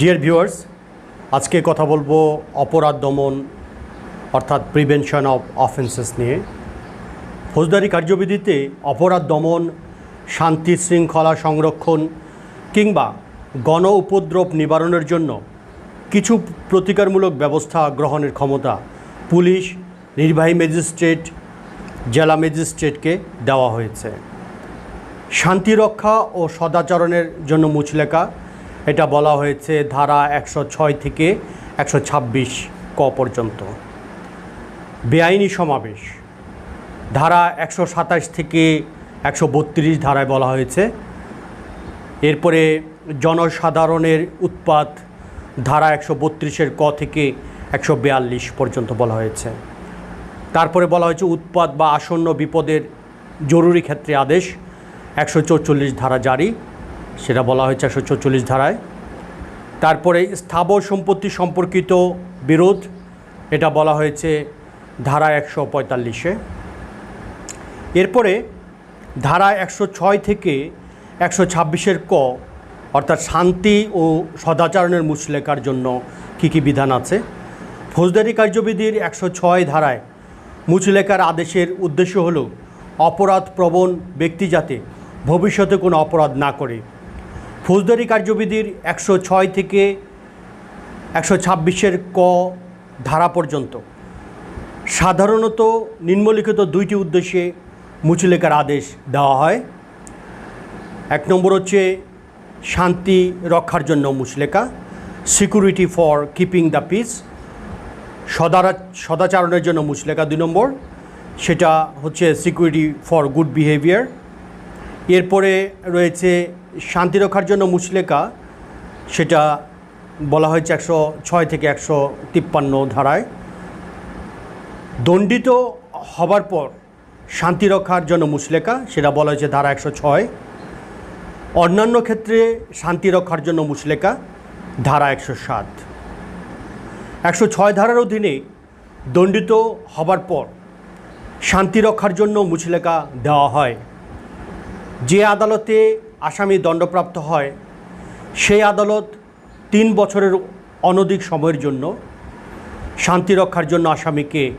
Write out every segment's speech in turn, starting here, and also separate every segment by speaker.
Speaker 1: Dear viewers আজকে কথা বলব অপরাধ দমন, অর্থাৎ প্রিভেনশন অফ অফেন্সেস নিয়ে। ফৌজদারি কার্যবিধিতে অপরাধ দমন, শান্তি শৃঙ্খলা সংরক্ষণ কিংবা গণ উপদ্রব নিবারণের জন্য কিছু প্রতিকারমূলক ব্যবস্থা গ্রহণের ক্ষমতা পুলিশ, নির্বাহী ম্যাজিস্ট্রেট, জেলা ম্যাজিস্ট্রেটকে দেওয়া হয়েছে। শান্তি রক্ষা ও সদাচরণের জন্য মুচলেখা এটা বলা হয়েছে ধারা একশো ছয় থেকে একশো ছাব্বিশ ক পর্যন্ত। বেআইনি সমাবেশ। ধারা একশো সাতাশ থেকে একশো বত্রিশ ধারায় বলা হয়েছে। এরপরে জনসাধারণের উৎপাত ধারা একশো বত্রিশের ক থেকে একশো বিয়াল্লিশ পর্যন্ত বলা হয়েছে। তারপরে বলা হয়েছে উৎপাত বা আসন্ন বিপদের জরুরি ক্ষেত্রে আদেশ একশো ধারা জারি। সেটা বলা হয়েছে একশো চৌচল্লিশ ধারায়। তারপরে স্থাবর সম্পত্তি সম্পর্কিত বিরোধ, এটা বলা হয়েছে ধারা একশো পঁয়তাল্লিশে। এরপরে ধারা একশো ছয় থেকে একশো ছাব্বিশের ক, অর্থাৎ শান্তি ও সদাচরণের মুচলেখার জন্য কী কী বিধান আছে? ফৌজদারি কার্যবিধির একশো ছয় ধারায় মুচলেখার আদেশের উদ্দেশ্য হল অপরাধ প্রবণ ব্যক্তি যাতে ভবিষ্যতে কোনো অপরাধ না করে। ফৌজদারি কার্যবিধির একশো ছয় থেকে একশো ছাব্বিশের ক ধারা পর্যন্ত। সাধারণত নিম্নলিখিত দুইটি উদ্দেশ্যে মুচলেখার আদেশ দেওয়া হয়। এক নম্বর হচ্ছে শান্তি রক্ষার জন্য মুচলেখা security for keeping the peace, সদারা, সদাচারণের জন্য মুচলেখা দুই নম্বর, সেটা হচ্ছে সিকিউরিটি ফর গুড বিহেভিয়ার এরপরে রয়েছে শান্তি রক্ষার জন্য মুচলেখা সেটা বলা হয়েছে একশো ছয় থেকে একশো তিপ্পান্ন ধারায়। দণ্ডিত হবার পর শান্তি রক্ষার জন্য মুচলেখা সেটা বলা হয়েছে ধারা একশো ছয়। অন্যান্য ক্ষেত্রে শান্তি রক্ষার জন্য মুচলেখা ধারা একশো সাত। একশো ছয় ধারার অধীনে দণ্ডিত হবার পর শান্তি রক্ষার জন্য মুচলেখা দেওয়া হয়। যে আদালতে আসামি দণ্ডপ্রাপ্ত হয়, সেই আদালত তিন বছরের অনধিক সময়ের জন্য শান্তি রক্ষার জন্য আসামিকে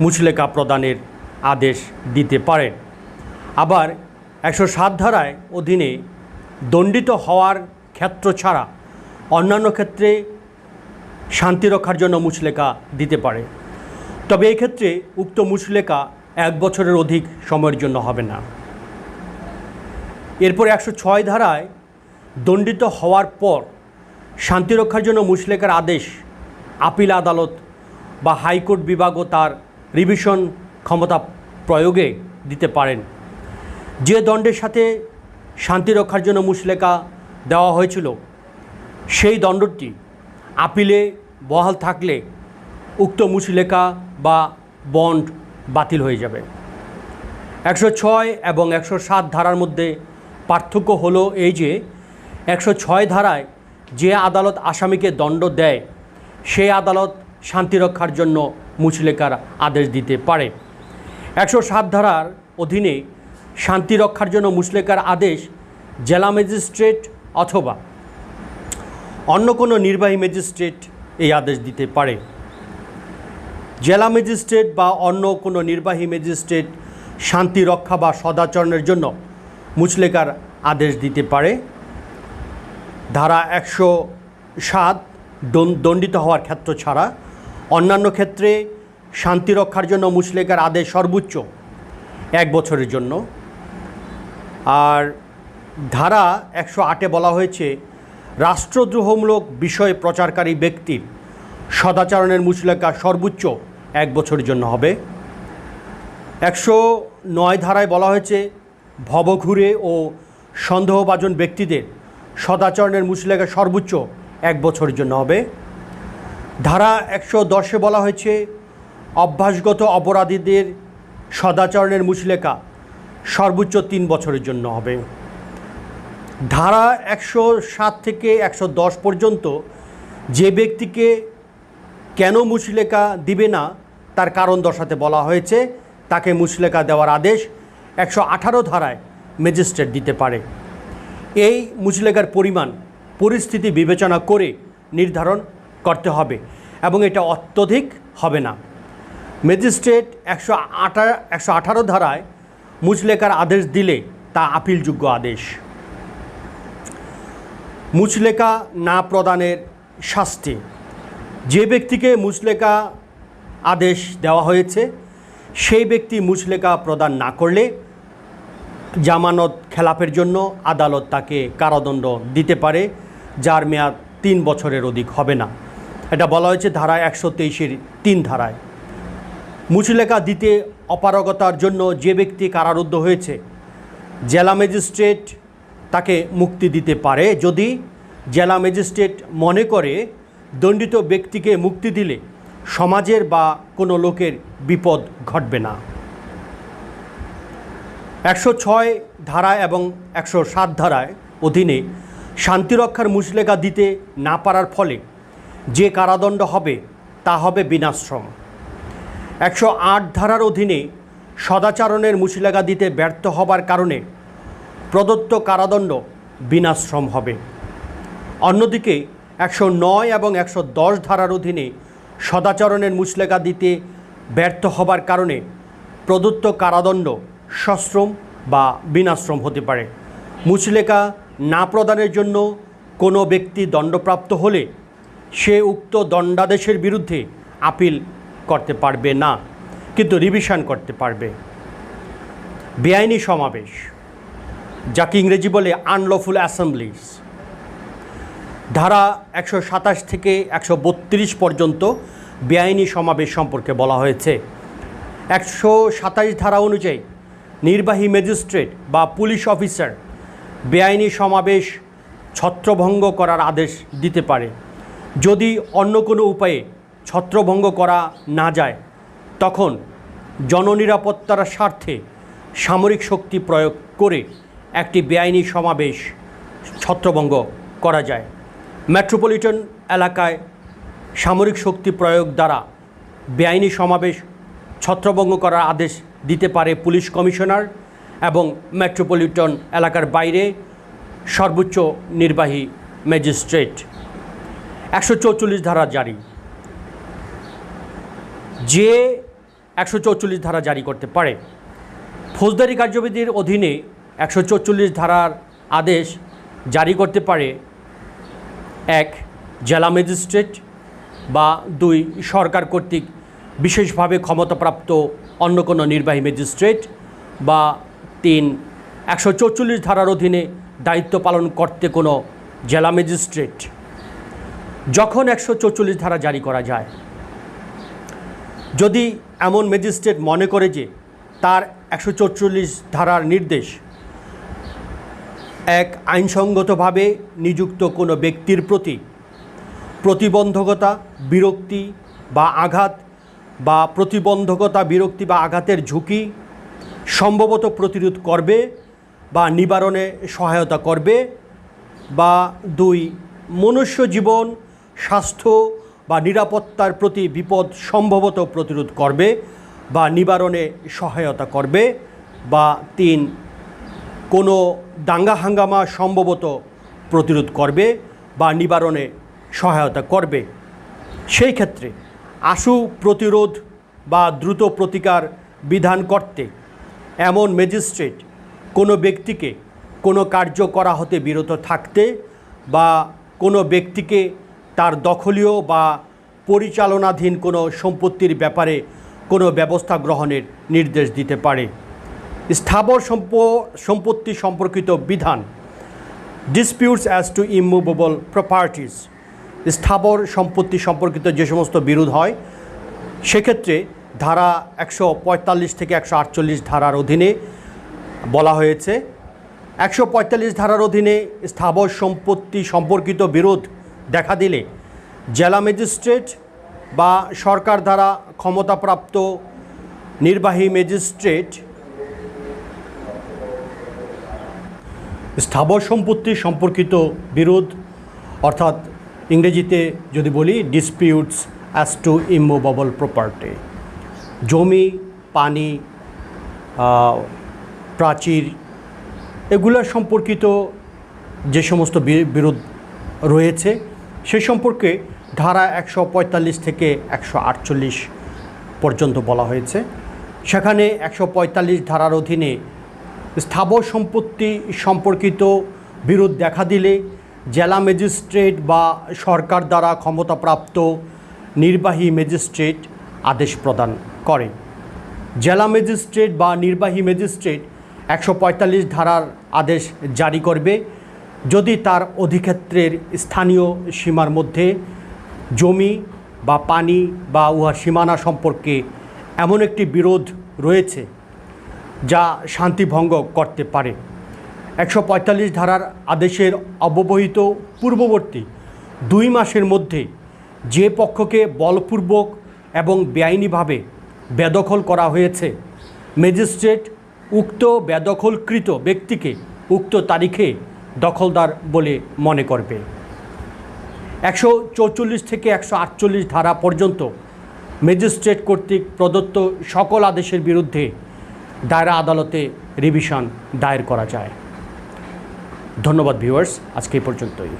Speaker 1: মুচলেখা প্রদানের আদেশ দিতে পারেন আবার একশো সাত ধারায় অধীনে দণ্ডিত হওয়ার ক্ষেত্র ছাড়া অন্যান্য ক্ষেত্রে শান্তি রক্ষার জন্য মুচলেখা দিতে পারে। তবে এই ক্ষেত্রে উক্ত মুচলেখা এক বছরের অধিক সময়ের জন্য হবে না। এরপর একশো ছয় ধারায় দণ্ডিত হওয়ার পর শান্তি রক্ষার জন্য মুচলেখার আদেশ, আপিল আদালত বা হাইকোর্ট বিভাগও তার রিভিশন ক্ষমতা প্রয়োগে দিতে পারেন। যে দণ্ডের সাথে শান্তি রক্ষার জন্য মুচলেখা দেওয়া হয়েছিল, সেই দণ্ডটি আপিলে বহাল থাকলে উক্ত মুচলেখা বা বন্ড বাতিল হয়ে যাবে। একশো ছয় এবং একশো সাত ধারার মধ্যে পার্থক্য হলো এই যে একশো ছয় ধারায় যে আদালত আসামিকে দণ্ড দেয়, সেই আদালত শান্তি রক্ষার জন্য মুচলেখার আদেশ দিতে পারে। একশো সাত ধারার অধীনে শান্তি রক্ষার জন্য মুচলেখার আদেশ জেলা ম্যাজিস্ট্রেট অথবা অন্য কোনো নির্বাহী ম্যাজিস্ট্রেট এই আদেশ দিতে পারে। জেলা ম্যাজিস্ট্রেট বা অন্য কোনো নির্বাহী ম্যাজিস্ট্রেট শান্তি রক্ষা বা সদাচরণের জন্য মুচলেখার আদেশ দিতে পারে। ধারা একশো সাত দণ্ডিত হওয়ার ক্ষেত্র ছাড়া অন্যান্য ক্ষেত্রে শান্তি রক্ষার জন্য মুচলেখার আদেশ সর্বোচ্চ এক বছরের জন্য। আর ধারা একশো আটে বলা হয়েছে, রাষ্ট্রদ্রোহমূলক বিষয় প্রচারকারী ব্যক্তির সদাচরণের মুচলেখা সর্বোচ্চ এক বছরের জন্য হবে। একশো নয় ধারায় বলা হয়েছে ভবঘুরে ও সন্দেহভাজন ব্যক্তিদের সদাচরণের মুচলেখা সর্বোচ্চ এক বছরের জন্য হবে। ধারা একশো দশে বলা হয়েছে, অভ্যাসগত অপরাধীদের সদাচরণের মুচলেখা সর্বোচ্চ তিন বছরের জন্য হবে। ধারা একশো সাত থেকে একশো দশ পর্যন্ত যে ব্যক্তিকে কেন মুচলেখা দিবে না, তার কারণ দর্শাতে বলা হয়েছে, তাকে মুচলেখা দেওয়ার আদেশ একশো আঠারো ধারায় ম্যাজিস্ট্রেট দিতে পারে। এই মুচলেখার পরিমাণ পরিস্থিতি বিবেচনা করে নির্ধারণ করতে হবে এবং এটা অত্যধিক হবে না। ম্যাজিস্ট্রেট একশো আঠা একশো আঠারো ধারায় মুচলেকার আদেশ দিলে তা আপিলযোগ্য আদেশ। মুচলেকা না প্রদানের শাস্তি। যে ব্যক্তিকে মুচলেকা আদেশ দেওয়া হয়েছে, সেই ব্যক্তি মুচলেকা প্রদান না করলে জামানত খেলাপের জন্য আদালত তাকে কারাদণ্ড দিতে পারে, যার মেয়াদ তিন বছরের অধিক হবে না। এটা বলা হয়েছে ধারা একশো তেইশের তিন ধারায়। মুচলেকা দিতে অপারগতার জন্য যে ব্যক্তি কারারুদ্ধ হয়েছে, জেলা ম্যাজিস্ট্রেট তাকে মুক্তি দিতে পারে। যদি জেলা ম্যাজিস্ট্রেট মনে করে দণ্ডিত ব্যক্তিকে মুক্তি দিলে সমাজের বা কোনো লোকের বিপদ ঘটবে না। একশো ছয় ধারা এবং একশো সাত ধারায় অধীনে শান্তিরক্ষার মুচলেকা দিতে না পারার ফলে যে কারাদণ্ড হবে, তা হবে বিনাশ্রম। একশো আট ধারার অধীনে সদাচারণের মুচলেকা দিতে ব্যর্থ হবার কারণে প্রদত্ত কারাদণ্ড বিনাশ্রম হবে। অন্যদিকে একশো নয় এবং একশো দশ ধারার অধীনে সদাচরণের মুচলেকা দিতে ব্যর্থ হবার কারণে প্রদত্ত কারাদণ্ড সশ্রম বা বিনাশ্রম হতে পারে। মুচলেকা না প্রদানের জন্য কোনো ব্যক্তি দণ্ডপ্রাপ্ত হলে সে উক্ত দণ্ডাদেশের বিরুদ্ধে আপিল করতে পারবে না, কিন্তু রিভিশন করতে পারবে। বেআইনি সমাবেশ, যাকে ইংরেজি বলে আনলফুল অ্যাসেম্বলিজ ধারা একশো সাতাশ থেকে একশো বত্রিশ পর্যন্ত বেআইনি সমাবেশ সম্পর্কে বলা হয়েছে। একশো সাতাশ ধারা অনুযায়ী নির্বাহী ম্যাজিস্ট্রেট বা পুলিশ অফিসার বেআইনি সমাবেশ ছত্রভঙ্গ করার আদেশ দিতে পারে। যদি অন্য কোনো উপায়ে ছত্রভঙ্গ করা না যায়, তখন জননিরাপত্তার স্বার্থে সামরিক শক্তি প্রয়োগ করে একটি বেআইনি সমাবেশ ছত্রভঙ্গ করা যায়। মেট্রোপলিটন এলাকায় সামরিক শক্তি প্রয়োগ দ্বারা বেআইনি সমাবেশ ছত্রভঙ্গ করার আদেশ দিতে পারে পুলিশ কমিশনার এবং মেট্রোপলিটন এলাকার বাইরে সর্বোচ্চ নির্বাহী ম্যাজিস্ট্রেট। একশো চৌচল্লিশ ধারা জারি। যে একশো চৌচল্লিশ ধারা জারি করতে পারে, ফৌজদারি কার্যবিধির অধীনে একশো চৌচল্লিশ ধারার আদেশ জারি করতে পারে এক জেলা ম্যাজিস্ট্রেট বা দুই সরকার কর্তৃক বিশেষভাবে ক্ষমতাপ্রাপ্ত অন্য কোনো নির্বাহী ম্যাজিস্ট্রেট বা তিন একশো চৌচল্লিশ ধারার অধীনে দায়িত্ব পালন করতে কোনো জেলা ম্যাজিস্ট্রেট। যখন একশো চৌচল্লিশ ধারা জারি করা যায়, যদি এমন ম্যাজিস্ট্রেট মনে করে যে তার একশো চৌচল্লিশ ধারার নির্দেশ এক আইনসঙ্গতভাবে নিযুক্ত কোনো ব্যক্তির প্রতি প্রতিবন্ধকতা, বিরক্তি বা আঘাত বা প্রতিবন্ধকতা, বিরক্তি বা আঘাতের ঝুঁকি সম্ভবত প্রতিরোধ করবে বা নিবারণে সহায়তা করবে বা দুই, মনুষ্য জীবন, স্বাস্থ্য বা নিরাপত্তার প্রতি বিপদ সম্ভবত প্রতিরোধ করবে বা নিবারণে সহায়তা করবে বা তিন, কোনো দাঙ্গা হাঙ্গামা সম্ভবত প্রতিরোধ করবে বা নিবারণে সহায়তা করবে। সেই ক্ষেত্রে আশু প্রতিরোধ বা দ্রুত প্রতিকার বিধান করতে এমন ম্যাজিস্ট্রেট কোনো ব্যক্তিকে কোনো কার্য করা হতে বিরত থাকতে বা কোনো ব্যক্তিকে তার দখলীয় বা পরিচালনাধীন কোনো সম্পত্তির ব্যাপারে কোনো ব্যবস্থা গ্রহণের নির্দেশ দিতে পারে। স্থাবর সম্প, সম্পত্তি সম্পর্কিত বিধান disputes as to immovable properties স্থাবর সম্পত্তি সম্পর্কিত যে সমস্ত বিরোধ হয়, সেক্ষেত্রে ধারা একশো পঁয়তাল্লিশ থেকে একশো আটচল্লিশ ধারার অধীনে বলা হয়েছে, একশো পঁয়তাল্লিশ ধারার অধীনে স্থাবর সম্পত্তি সম্পর্কিত বিরোধ দেখা দিলে জেলা ম্যাজিস্ট্রেট বা সরকার দ্বারা ক্ষমতাপ্রাপ্ত নির্বাহী ম্যাজিস্ট্রেট স্থাবর সম্পত্তি সম্পর্কিত বিরোধ, অর্থাৎ ইংরেজিতে যদি বলি disputes as to immovable property জমি, পানি প্রাচীর, এগুলো সম্পর্কিত যে সমস্ত বিরোধ রয়েছে, সে সম্পর্কে ধারা একশো পঁয়তাল্লিশ থেকে একশো আটচল্লিশ পর্যন্ত বলা হয়েছে। সেখানে একশো পঁয়তাল্লিশ ধারার অধীনে স্থাবর সম্পত্তি সম্পর্কিত বিরোধ দেখা দিলে জেলা ম্যাজিস্ট্রেট বা সরকার দ্বারা ক্ষমতাপ্রাপ্ত নির্বাহী ম্যাজিস্ট্রেট আদেশ প্রদান করে জেলা ম্যাজিস্ট্রেট বা নির্বাহী ম্যাজিস্ট্রেট একশো পঁয়তাল্লিশ ধারার আদেশ জারি করবে। যদি তার অধিক্ষেত্রের স্থানীয় সীমার মধ্যে জমি বা পানি বা উহার সীমানা সম্পর্কে এমন একটি বিরোধ রয়েছে, যা শান্তিভঙ্গ করতে পারে। একশো পঁয়তাল্লিশ ধারার আদেশের অব্যবহিত পূর্ববর্তী দুই মাসের মধ্যে যে পক্ষকে বলপূর্বক এবং বেআইনিভাবে বেদখল করা হয়েছে, ম্যাজিস্ট্রেট উক্ত বেদখলকৃত ব্যক্তিকে উক্ত তারিখে দখলদার বলে মনে করবে। একশো চৌচল্লিশ থেকে একশো আটচল্লিশ ধারা পর্যন্ত ম্যাজিস্ট্রেট কর্তৃক প্রদত্ত সকল আদেশের বিরুদ্ধে দায়রা আদালতে রিভিশন দায়ের করা যায়। ধন্যবাদ ভিউয়ার্স আজকে এই পর্যন্তই।